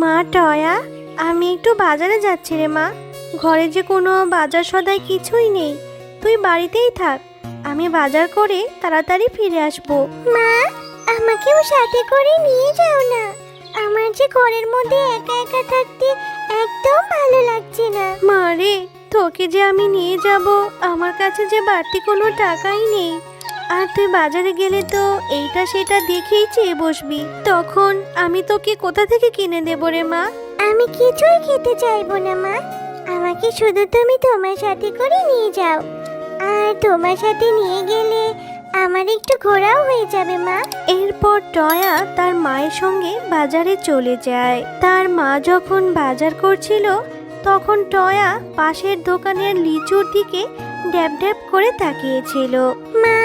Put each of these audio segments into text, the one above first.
মা টয়া আমি একটু বাজারে যাচ্ছি রে মা। ঘরে যে কোনো বাজার সদাই কিছুই নেই। তুই বাড়িতেই থাক। আমি বাজার করে তাড়াতাড়ি ফিরে আসব। মা আমাকেও সাথে করে নিয়ে যাও না। আমার যে ঘরের মধ্যে একা একা থাকতে একদম ভালো লাগছে না। মা রে তোকে যে আমি নিয়ে যাব আমার কাছে যে বাড়তি কোনো টাকাই নেই। আর তুই বাজারে গেলে তো এইটা সেটা দেখেই চেয়ে বসবি। তখন আমি তোকে কোথা থেকে কিনে দেবো রে মা? আমি কিছুই খেতে চাইব না মা। আমাকে শুধু তুমি তোমার সাথে করে নিয়ে যাও। আর তোমার সাথে নিয়ে গেলে আমার একটু ঘোরাও হয়ে যাবে মা। এরপর টয়া তার মায়ের সঙ্গে বাজারে চলে যায়। তার মা যখন বাজার করছিল তখন টয়া পাশের দোকানের লিচুর দিকে ড্যাব ড্যাব করে তাকিয়েছিল। মা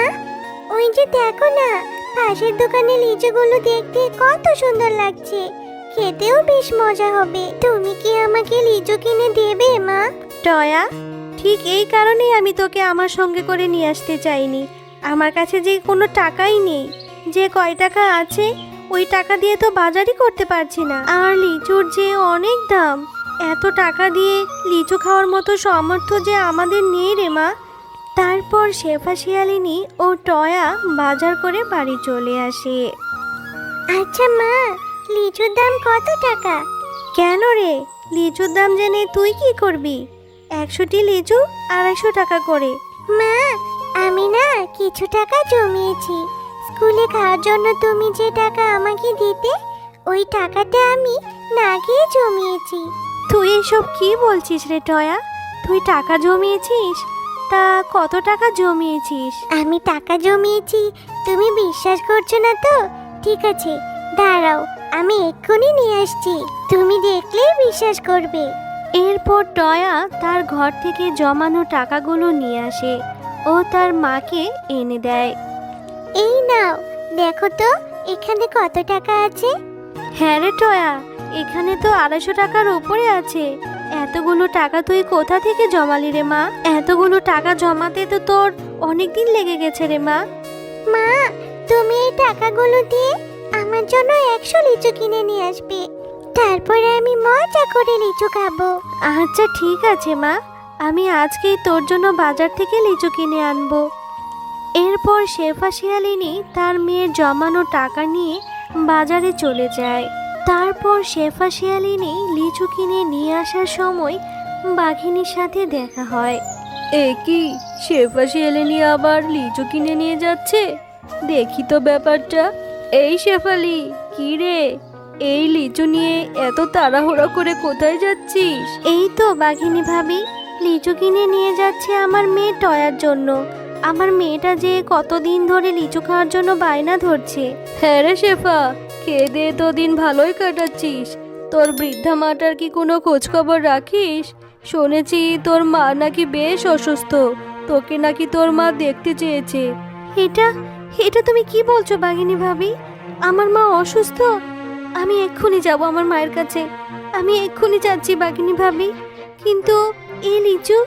ওই যে দেখো না, পাশের দোকানে লিচুগুলো দেখতে কত সুন্দর লাগছে। খেতেও বেশ মজা হবে। তুমি কি আমাকে লিচু কিনে দেবে, মা? টয়া, ঠিক এই কারণেই আমি তোকে আমার সঙ্গে করে নিয়ে আসতে চাইনি। আমার কাছে যে কোনো টাকাই নেই। যে কয় টাকা আছে, ওই টাকা দিয়ে তো বাজারই করতে পারছি না। আর লিচুর যে অনেক দাম, এত টাকা দিয়ে লিচু খাওয়ার মতো সামর্থ্য যে আমাদের নেই রে, মা। তারপর শেফা শিয়ালিনী ও টয়া বাজার করে বাড়ি চলে আসে। আচ্ছা মা লিচুর দাম কত টাকা? কেন রে? লিচুর দাম জেনে তুই কি করবি? একশোটি লিচু আড়াইশো টাকা করে। মা আমি না কিছু টাকা জমিয়েছি। স্কুলে খাওয়ার জন্য তুমি যে টাকা আমাকে দিতে ওই টাকাটা আমি না খেয়ে জমিয়েছি। তুই এসব কি বলছিস রে টয়া? তুই টাকা জমিয়েছিস? তা কত টাকা জমিয়েছিস? আমি টাকা জমিয়েছি তুমি বিশ্বাস করছ না তো? ঠিক আছে দাঁড়াও আমি এক্ষুনি নিয়ে আসছি। তুমি দেখলেই বিশ্বাস করবে। এরপর টয়া তার ঘর থেকে জমানো টাকাগুলো নিয়ে আসে ও তার মাকে এনে দেয়। এই নাও দেখো তো এখানে কত টাকা আছে? হ্যাঁ রে টয়া এখানে তো আড়াইশো টাকার উপরে আছে। এতগুলো টাকা তুই কোথা থেকে জমালি রে মা? এতগুলো টাকা জমাতে তো তোর অনেক দিন লেগে গেছে রে মা। মা তুমি এই টাকাগুলো দিয়ে আমার জন্য একশো লিচু কিনে নিয়ে আসবে। তারপরে আমি মজা করে লিচু খাব। আচ্ছা ঠিক আছে মা। আমি আজকেই তোর জন্য বাজার থেকে লিচু কিনে আনব। এরপর শেফা শিয়ালিনী তার মেয়ের জমানো টাকা নিয়ে বাজারে চলে যায়। তারপর শেফা শিয়ালিনী লিচু কিনে নিয়ে আসার সময় বাঘিনীর সাথে দেখা হয়। এ কি? শেফা শিয়ালিনী আবার লিচু কিনে নিয়ে যাচ্ছে? দেখি তো ব্যাপারটা। এই শেফালি কি রে? এই লিচু নিয়ে এত তাড়াহুড়ো করে কোথায় যাচ্ছিস? এই তো বাঘিনী ভাবি লিচু কিনে নিয়ে যাচ্ছে আমার মেয়ে টয়ার জন্য। আমার মেয়েটা যে কতদিন ধরে লিচু খাওয়ার জন্য বায়না ধরছে। হ্যাঁ রে শেফা খেয়ে দিয়ে তো দিন ভালোই কাটাচ্ছিস। তোর বৃদ্ধা মাটার কি কোনো খোঁজখবর রাখিস? শুনেছি তোর মা নাকি বেশ অসুস্থ। তোকে নাকি তোর মা দেখতে চেয়েছে। এটা এটা তুমি কি বলছো বাঘিনী ভাবি? আমার মা অসুস্থ? আমি এক্ষুনি যাব আমার মায়ের কাছে। আমি এক্ষুনি যাচ্ছি বাঘিনী ভাবি। কিন্তু এই লিচু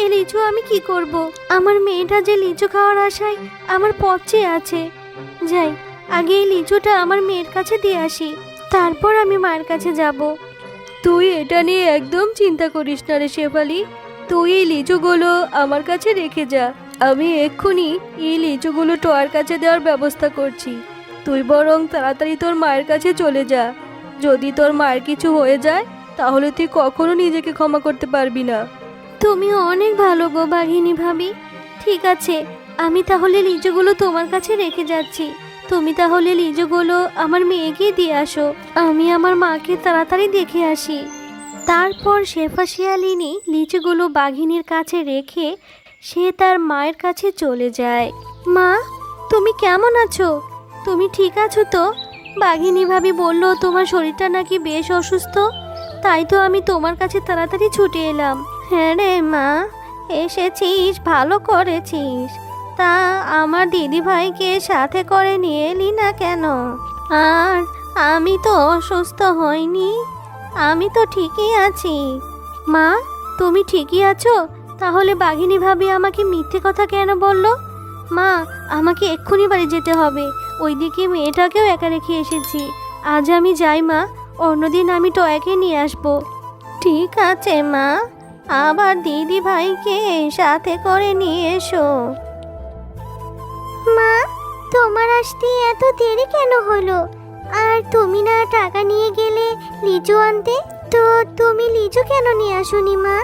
এই লিচু আমি কি করব? আমার মেয়েটা যে লিচু খাওয়ার আশায় আমার পথে আছে। যাই আগে এই লিচুটা আমার মেয়ের কাছে দিয়ে আসি। তারপর আমি মায়ের কাছে যাব। তুই এটা নিয়ে একদম চিন্তা করিস না রে শেফালি। তুই এই লিচুগুলো আমার কাছে রেখে যা। আমি এক্ষুনি এই লিচুগুলো টয়ার কাছে দেওয়ার ব্যবস্থা করছি। তুই বরং তাড়াতাড়ি তোর মায়ের কাছে চলে যা। যদি তোর মায়ের কিছু হয়ে যায় তাহলে তুই কখনো নিজেকে ক্ষমা করতে পারবি না। তুমি অনেক ভালো গো বাঘিনী ভাবি। ঠিক আছে আমি তাহলে লিচুগুলো তোমার কাছে রেখে যাচ্ছি। তুমি তাহলে লিচুগুলো আমার মেয়েকে দিয়ে আসো। আমি আমার মাকে তাড়াতাড়ি দেখে আসি। তারপর শেফা শিয়ালিনী লিচুগুলো বাঘিনীর কাছে রেখে সে তার মায়ের কাছে চলে যায়। মা, তুমি কেমন আছো? তুমি ঠিক আছো তো? বাঘিনী ভাবি বলল, তোমার শরীরটা নাকি বেশ অসুস্থ? তাই তো আমি তোমার কাছে তাড়াতাড়ি ছুটে এলাম। হ্যাঁ রে মা, এসেছিস, ভালো করেছিস। তা আমার দিদি ভাইকে সাথে করে নিয়ে এলি না কেন? আর আমি তো অসুস্থ হইনি। আমি তো ঠিকই আছি। মা, তুমি ঠিকই আছো? তাহলে বাঘিনী ভাবি আমাকে মিথ্যে কথা কেন বলল? মা, আমাকে এক্ষুনি বাড়ি যেতে হবে। ওইদিকে মেয়েটাকেও একা রেখে এসেছি। আজ আমি যাই, মা। অন্যদিন আমি টয়াকে নিয়ে আসব। ঠিক আছে, মা। আবার দিদি ভাইকে সাথে করে নিয়ে এসো। তোমার আসতে এত দেরি কেন হলো? আর তুমি না টাকা নিয়ে গেলে লিচু আনতে? তো তুমি লিচু কেন নিয়ে আসোনি মা?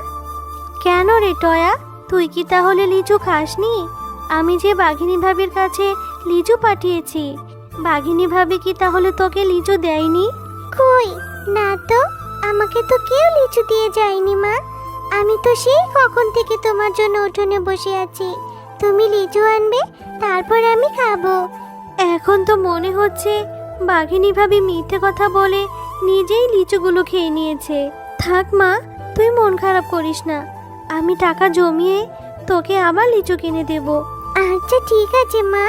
কেন রে টয়া? তুই কি তাহলে লিচু খাসনি? আমি যে বাঘিনী ভাবির কাছে লিচু পাঠিয়েছি বাঘিনী ভাবি কি তাহলে তোকে লিচু দেয়নি? কই? না তো আমাকে তো কেউ লিচু দিয়ে যায়নি মা। আমি তো সেই কখন থেকে তোমার জন্য উঠোনে বসে আছি। তুমি লিচু আনবে তারপর আমি খাব। এখন তো মনে হচ্ছে বাঘিনী ভাবি মিথ্যে কথা বলে নিজেই লিচুগুলো খেয়ে নিয়েছে। থাক মা তুই মন খারাপ করিস না। আমি টাকা জমিয়ে তোকে আবার লিচু কিনে দেব। আচ্ছা ঠিক আছে মা।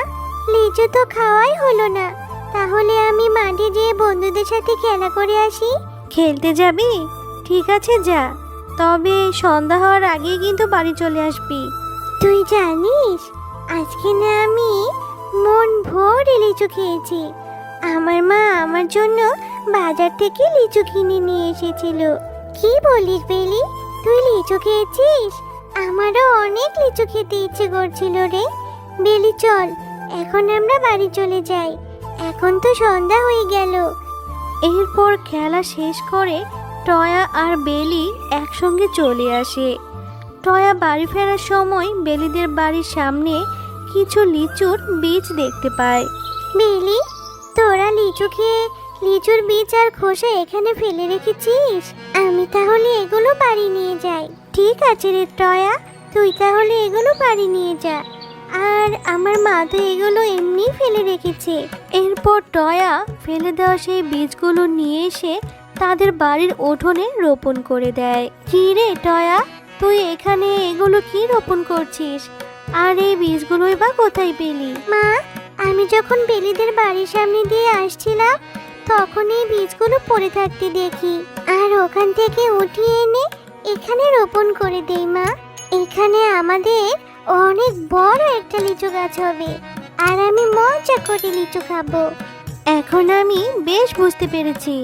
লিচু তো খাওয়াই হলো না। তাহলে আমি মাঠে যেয়ে বন্ধুদের সাথে খেলা করে আসি। খেলতে যাবি? ঠিক আছে যা। তবে সন্ধ্যা হওয়ার আগে কিন্তু বাড়ি চলে আসবি। তুই জানিস, আজকে না আমি মন ভরে লিচু খেয়েছি। আমার মা আমার জন্য বাজার থেকে লিচু কিনে নিয়ে এসেছিল। কি বলিস বেলি? তুই লিচু খেয়েছিস? আমারও অনেক লিচু খেতে ইচ্ছে করছিল রে। বেলি, চল, এখন আমরা বাড়ি চলে যাই। এখন তো সন্ধ্যা হয়ে গেল। এরপর খেলা শেষ করে টয়া আর বেলি একসঙ্গে চলে আসে। টয়া বাড়ি ফেরার সময় বেলিদের বাড়ির সামনে কিছু লিচুর বীজ দেখতে পায়। বেলি তোরা লিচু খেয়ে লিচুর বীজ আর খোসা এখানে ফেলে রেখেছিস? আমি তাহলে এগুলো বাড়ি নিয়ে যাই। ঠিক আছে রে টয়া তুই তাহলে এগুলো বাড়ি নিয়ে যা। আর আমার মা তো এগুলো এমনি ফেলে রেখেছে। এরপর টয়া ফেলে দেওয়া সেই বীজগুলো নিয়ে এসে তাদের বাড়ির উঠোনে রোপণ করে দেয়। কি রে টয়া তুই এখানে এগুলো কি রোপণ করছিস? আর এই বীজগুলোই বা কোথায় পেলি? মা আমি যখন বেলিদের বাড়ির সামনে দিয়ে আসছিলাম তখন এই বীজগুলো পড়ে থাকতে দেখি। আর ওখান থেকে উঠিয়ে এনে এখানে রোপণ করে দেই মা। এখানে আমাদের অনেক বড় একটা লিচু গাছ হবে আর আমি মজা করে লিচু খাব। এখন আমি বেশ বুঝতে পেরেছি।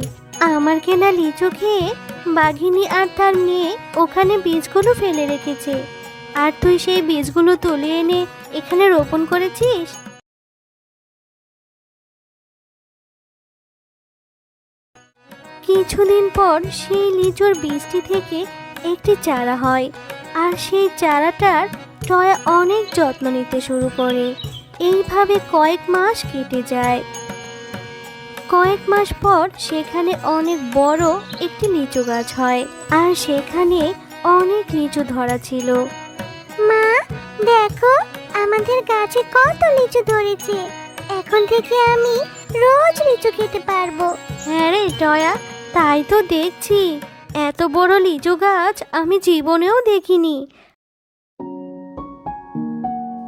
আমার কেনা লিচু খেয়ে বাঘিনী আর তার মেয়ে ওখানে বীজগুলো ফেলে রেখেছে। আর তুই সেই বীজগুলো তুলে এনে এখানে রোপণ করেছিস? কিছুদিন পর সেই লিচুর বীজটি থেকে একটি চারা হয়, আর সেই চারাটার টয়া অনেক যত্ন নিতে শুরু করে। এইভাবে কয়েক মাস কেটে যায়। কয়েক মাস পর সেখানে অনেক বড় একটি লিচু গাছ হয় আর সেখানে অনেক লিচু ধরা ছিল। মা দেখো আমাদের গাছে কত লিচু ধরেছে। এখন থেকে আমি রোজ লিচু খেতে পারব। হ্যাঁ রে টয়া তাই তো দেখছি। এত বড় লিচু গাছ আমি জীবনেও দেখিনি।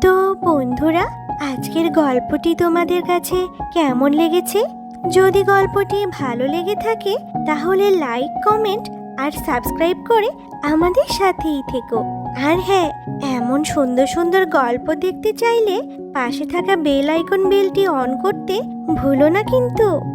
তো বন্ধুরা আজকের গল্পটি তোমাদের কাছে কেমন লেগেছে? যদি গল্পটি ভালো লেগে থাকে, তাহলে লাইক কমেন্ট আর সাবস্ক্রাইব করে আমাদের সাথেই থেকো। আর হ্যাঁ এমন সুন্দর সুন্দর গল্প দেখতে চাইলে পাশে থাকা বেল আইকন বেলটি অন করতে ভুলো না কিন্তু।